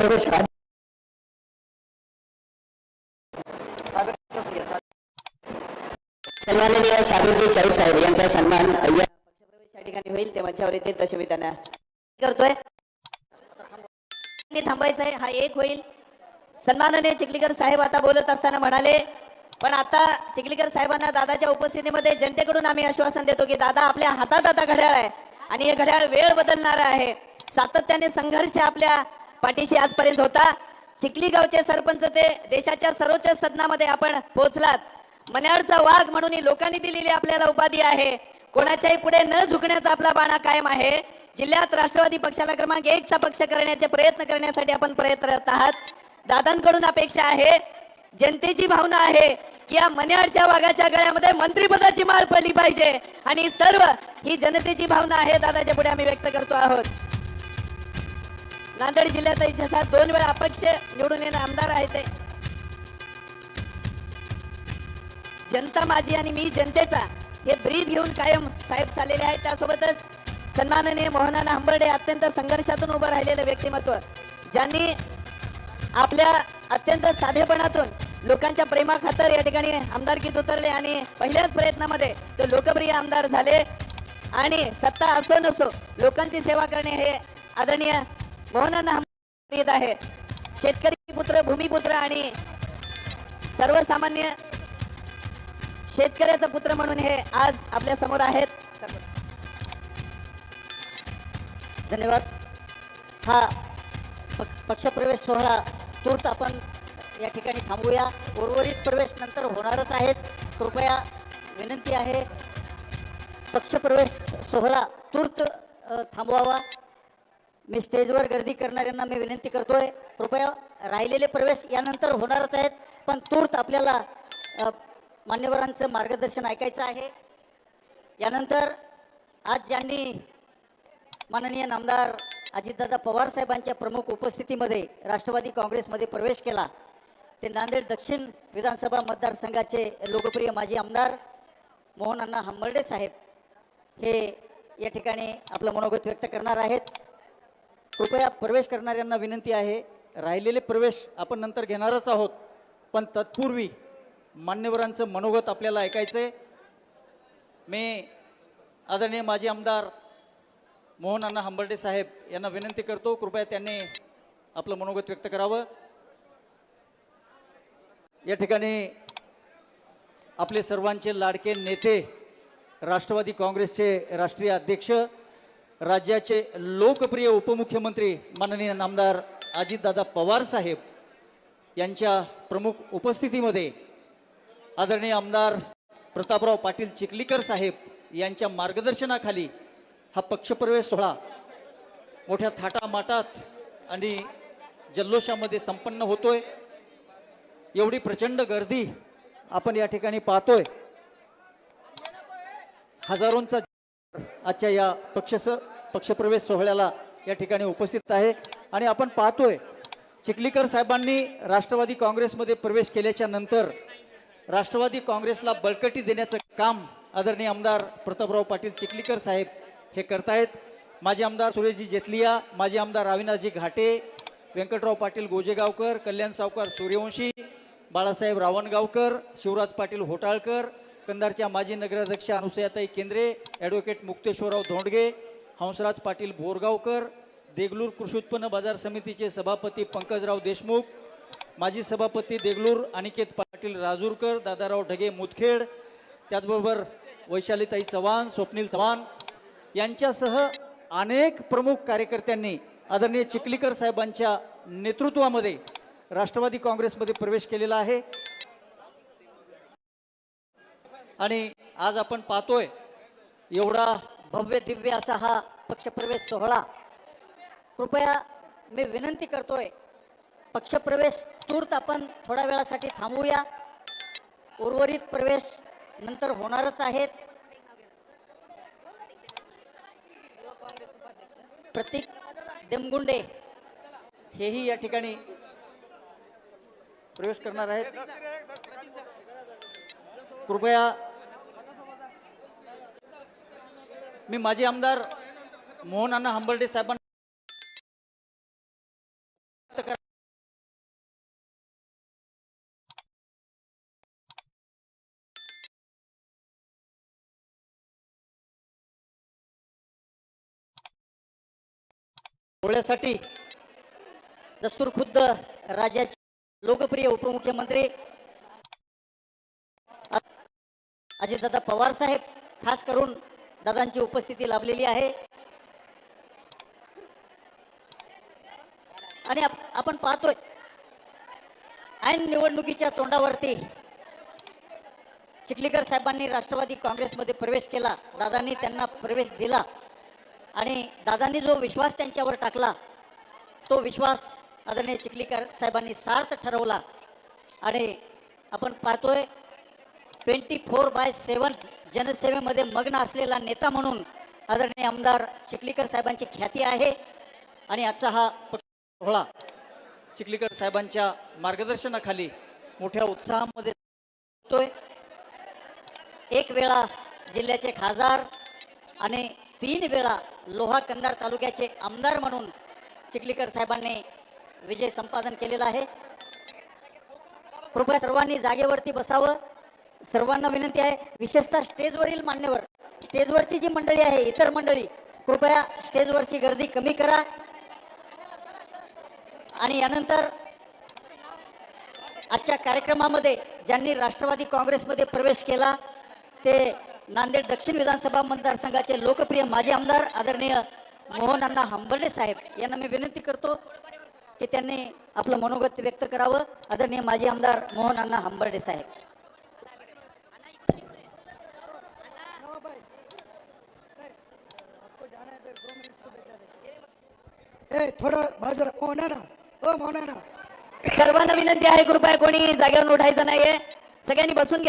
प्रवेश सन्माननीय सागरजी चाळीस साहेब यांचा सन्मान या पक्षप्रवेश या ठिकाणी होईल ते मंचावर येते तसे मी त्यांना करतोय. थांबायचंय हा एक होईल. सन्माननीय चिखलीकर साहेब आता बोलत असताना म्हणाले पण आता चिखलीकर साहेबांना दादाच्या उपस्थितीमध्ये जनतेकडून आम्ही आश्वासन देतो की दादा आपल्या हातात आता घड्याळ आहे आणि हे घड्याळ वेळ बदलणार आहे. सातत्याने संघर्ष आपल्या पाठीशी आजपर्यंत होता. चिखली गावचे सरपंच ते देशाच्या सर्वोच्च सदनामध्ये आपण पोहोचलात. मन्याडचा वाघ म्हणून ही लोकांनी दिलेली आपल्याला उपाधी आहे. कोणाच्याही पुढे न झुकण्याचा आपला बाणा कायम आहे. जिल्ह्यात राष्ट्रवादी पक्षाला क्रमांक एकचा पक्ष करण्याचे प्रयत्न करण्यासाठी आपण प्रयत्नरत आहात. दादांकडून अपेक्षा आहे. जनतेची भावना आहे की या मन्याडच्या वाघाच्या गळ्यामध्ये मंत्रिपदाची माळ पडली पाहिजे. आणि सर्व ही जनतेची भावना आहे. दादाच्या पुढे आम्ही व्यक्त करतो आहोत. नांदेड जिल्ह्याचा इतिहासात दोन वेळा अपक्ष निवडून येणारे आमदार आहेत ते. जनता माझी आणि मी जनतेचा हे ब्रीद घेऊन कायम साहेब चाललेले आहेत. त्यासोबतच सन्माननीय मोहनाना हंबर्डे अत्यंत संघर्षातून उभं राहिलेलं व्यक्तिमत्व ज्यांनी आपल्या अत्यंत साधेपणातून लोकांच्या प्रेमाखातर या ठिकाणी आमदारकीत उतरले आणि पहिल्याच प्रयत्नामध्ये ते लोकप्रिय आमदार झाले. आणि सत्ता असो नसो लोकांची सेवा करणे हे आदरणीय मोहनाना येत आहे. शेतकरी पुत्र भूमिपुत्र आणि सर्वसामान्य शेतकऱ्याचा पुत्र म्हणून हे आज आपल्यासमोर आहेत. धन्यवाद. हा पक्षप्रवेश सोहळा तूर्त आपण या ठिकाणी थांबूया. उर्वरित प्रवेश नंतर होणारच आहेत. कृपया विनंती आहे. पक्षप्रवेश सोहळा तूर्त थांबवावा. मी स्टेजवर गर्दी करणाऱ्यांना मी विनंती करतोय कृपया राहिलेले प्रवेश यानंतर होणारच आहेत पण तूर्त आपल्याला मान्यवरांचं मार्गदर्शन ऐकायचं आहे. यानंतर आज ज्यांनी माननीय नामदार अजितदादा पवार साहेबांच्या प्रमुख उपस्थितीमध्ये राष्ट्रवादी काँग्रेसमध्ये प्रवेश केला ते नांदेड दक्षिण विधानसभा मतदारसंघाचे लोकप्रिय माजी आमदार मोहन अण्णा हंबर्डे साहेब हे या ठिकाणी आपलं मनोगत व्यक्त करणार आहेत. कृपया प्रवेश करणाऱ्यांना विनंती आहे. राहिलेले प्रवेश आपण नंतर घेणारच आहोत. पण तत्पूर्वी मान्यवरांचं मनोगत आपल्याला ऐकायचं आहे मी आदरणीय माजी आमदार मोहन अण्णा हंबर्डे साहेब यांना विनंती करतो कृपया त्यांनी आपलं मनोगत व्यक्त करावं. या ठिकाणी आपले सर्वांचे लाडके नेते राष्ट्रवादी काँग्रेसचे राष्ट्रीय अध्यक्ष राज्याचे लोकप्रिय उपमुख्यमंत्री माननीय नामदार अजितदादा पवार साहेब यांच्या प्रमुख उपस्थितीमध्ये आदरणीय आमदार प्रतापराव पाटील चिखलीकर साहेब यांच्या मार्गदर्शनाखाली हा पक्षप्रवेश सोहळा मोठ्या थाटामाटात आणि जल्लोषामध्ये संपन्न होतोय. एवढी प्रचंड गर्दी आपण या ठिकाणी पाहतोय. हजारोंचा आजच्या या पक्ष पक्षप्रवेश सोहळ्याला या ठिकाणी उपस्थित आहे. आणि आपण पाहतोय चिखलीकर साहेबांनी राष्ट्रवादी काँग्रेसमध्ये प्रवेश केल्याच्यानंतर राष्ट्रवादी काँग्रेसला बळकटी देण्याचं काम आदरणीय आमदार प्रतापराव पाटील चिखलीकर साहेब हे करतायत. माजी आमदार सुरेशजी जेतलिया माजी आमदार अविनाशजी घाटे व्यंकटराव पाटील गोजेगावकर कल्याण सावकार सूर्यवंशी बाळासाहेब रावणगावकर शिवराज पाटील होटाळकर कंधारच्या माजी नगराध्यक्ष अनुसयाताई केंद्रे ॲडव्होकेट मुक्तेश्वरराव धोंडगे हंसराज पाटील बोरगावकर देगलूर कृषी उत्पन्न बाजार समितीचे सभापती पंकजराव देशमुख माजी सभापती देगलूर अनिकेत पाटील राजूरकर दादाराव ढगे मुदखेड त्याचबरोबर वैशालीताई चव्हाण स्वप्नील चव्हाण यांच्यासह अनेक प्रमुख कार्यकर्त्यांनी आदरणीय चिखलीकर साहेबांच्या नेतृत्वामध्ये राष्ट्रवादी काँग्रेसमध्ये प्रवेश केलेला आहे. आणि आज आपण पाहतोय एवढा भव्य दिव्य असा हा पक्षप्रवेश सोहळा. कृपया मी विनंती करतोय पक्षप्रवेश तूर्त आपण थोड्या वेळासाठी थांबूया. उर्वरित प्रवेश नंतर होणारच आहेत. प्रतीक देमगुंडे हेही या ठिकाणी प्रवेश करणार आहेत. कृपया मी माजी आमदार मोहन अण्णा हंबर्डे साहेबांना होण्यासाठी दस्तूर खुद्द राज्याचे लोकप्रिय उपमुख्यमंत्री अजितदादा पवार साहेब खास करून दादांची उपस्थिती लाभलेली आहे. आणि आपण पाहतोय ऐन निवडणुकीच्या तोंडावरती चिखलीकर साहेबांनी राष्ट्रवादी काँग्रेसमध्ये प्रवेश केला. दादांनी त्यांना प्रवेश दिला. आणि दादांनी जो विश्वास त्यांच्यावर टाकला तो विश्वास आदरणीय चिखलीकर साहेबांनी सार्थ ठरवला. आणि आपण पाहतोय ट्वेंटी फोर बाय सेवन जनसेवेमध्ये मग्न असलेला नेता म्हणून आदरणीय आमदार चिखलीकर साहेबांची ख्याती आहे. आणि आजचा हा सोहळा चिखलीकर साहेबांच्या मार्गदर्शनाखाली मोठ्या उत्साहामध्ये होतोय. एक वेळा जिल्ह्याचे खासदार आणि तीन वेळा लोहा कंदार तालुक्याचे आमदार म्हणून चिखलीकर साहेबांनी विजय संपादन केलेला आहे. कृपया सर्वांनी जागेवरती बसावं. सर्वांना विनंती आहे विशेषतः स्टेजवरील मान्यवर स्टेजवरची जी मंडळी आहे इतर मंडळी कृपया स्टेजवरची गर्दी कमी करा. आणि यानंतर आजच्या कार्यक्रमामध्ये ज्यांनी राष्ट्रवादी काँग्रेसमध्ये प्रवेश केला ते नांदेड दक्षिण विधानसभा मतदारसंघाचे लोकप्रिय माजी आमदार आदरणीय मोहन अण्णा हंबर्डे साहेब यांना मी विनंती करतो की त्यांनी आपलं मनोगत व्यक्त करावं. आदरणीय माजी आमदार मोहन अण्णा हंबर्डे साहेब. ए थोडं बाजूला मोहना ना ओ मोना ना. सर्वांना विनंती आहे कृपया कोणी जागेवर उठायचं नाहीये. सगळ्यांनी बसून घ्या.